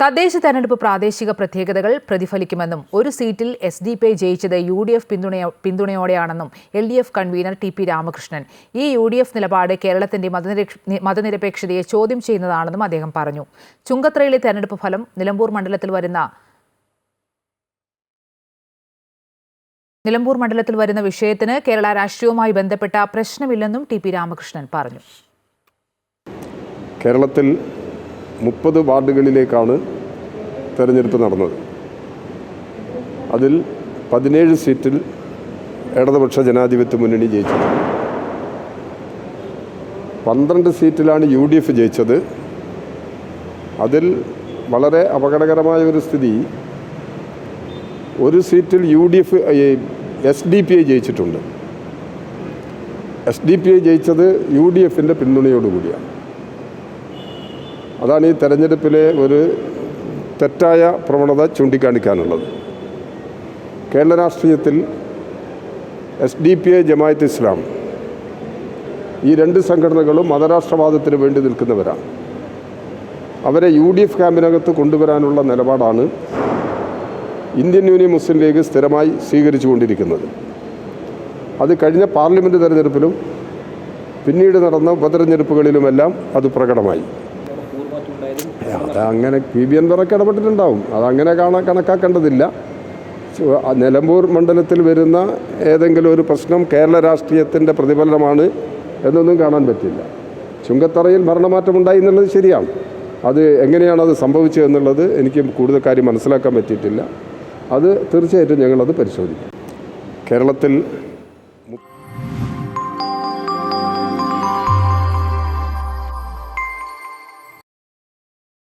തദ്ദേശ തെരഞ്ഞെടുപ്പ് പ്രാദേശിക പ്രത്യേകതകൾ പ്രതിഫലിക്കുമെന്നും ഒരു സീറ്റിൽ എസ് ഡി പി ജയിച്ചത് യു ഡി എഫ് പിന്തുണയോ പിന്തുണയോടെയാണെന്നും L D F convener T P Ramakrishnan. ഈ യു ഡി എഫ് നിലപാട് കേരളത്തിന്റെ മതനിരപേക്ഷതയെ ചോദ്യം ചെയ്യുന്നതാണെന്നും അദ്ദേഹം പറഞ്ഞു. ചുങ്കത്രയിലെ തെരഞ്ഞെടുപ്പ് ഫലം നിലമ്പൂർ മണ്ഡലത്തിൽ വരുന്ന നിലമ്പൂർ മണ്ഡലത്തിൽ വരുന്ന വിഷയത്തിന് കേരള രാഷ്ട്രീയവുമായി ബന്ധപ്പെട്ട പ്രശ്നമില്ലെന്നും ടി പി രാമകൃഷ്ണൻ പറഞ്ഞു. കേരളത്തിൽ മുപ്പത് വാർഡുകളിലേക്കാണ് തെരഞ്ഞെടുപ്പ് നടന്നത്. അതിൽ പതിനേഴ് സീറ്റിൽ ഇടതുപക്ഷ ജനാധിപത്യ മുന്നണി ജയിച്ചു പന്ത്രണ്ട് സീറ്റിലാണ് യു ഡി എഫ് ജയിച്ചത്. അതിൽ വളരെ അപകടകരമായ ഒരു സ്ഥിതി ഒരു സീറ്റിൽ U D F S D P I ജയിച്ചിട്ടുണ്ട്. S D P I ജയിച്ചത് യു ഡി എഫിന്റെ പിന്തുണയോടുകൂടിയാണ്. അതാണ് ഈ തെരഞ്ഞെടുപ്പിലെ ഒരു തെറ്റായ പ്രവണത ചൂണ്ടിക്കാണിക്കാനുള്ളത്. കേരള രാഷ്ട്രീയത്തിൽ S D P I Jamaat Islam ഈ രണ്ട് സംഘടനകളും മതരാഷ്ട്രവാദത്തിന് വേണ്ടി നിൽക്കുന്നവരാണ്. അവരെ യു ഡി എഫ് ക്യാമ്പിനകത്ത് കൊണ്ടുവരാനുള്ള നിലപാടാണ് ഇന്ത്യൻ യൂണിയൻ മുസ്ലിം ലീഗ് സ്ഥിരമായി സ്വീകരിച്ചു കൊണ്ടിരിക്കുന്നത് അത് കഴിഞ്ഞ പാർലമെന്റ് തെരഞ്ഞെടുപ്പിലും പിന്നീട് നടന്ന ഉപതെരഞ്ഞെടുപ്പുകളിലുമെല്ലാം അത് പ്രകടമായി. അത് അങ്ങനെ പി ബി എൻവറൊക്കെ ഇടപെട്ടിട്ടുണ്ടാവും. അതങ്ങനെ കാണാൻ കണക്കാക്കേണ്ടതില്ല. നിലമ്പൂർ മണ്ഡലത്തിൽ വരുന്ന ഏതെങ്കിലും ഒരു പ്രശ്നം കേരള രാഷ്ട്രീയത്തിന്റെ പ്രതിഫലനമാണ് എന്നൊന്നും കാണാൻ പറ്റില്ല. ചുങ്കത്തറയിൽ ഭരണമാറ്റമുണ്ടായി എന്നുള്ളത് ശരിയാണ്. അത് എങ്ങനെയാണ് അത് സംഭവിച്ചത് എന്നുള്ളത് എനിക്ക് കൂടുതൽ കാര്യം മനസ്സിലാക്കാൻ പറ്റിയിട്ടില്ല. അത് തീർച്ചയായിട്ടും ഞങ്ങളത് പരിശോധിക്കും. കേരളത്തിൽ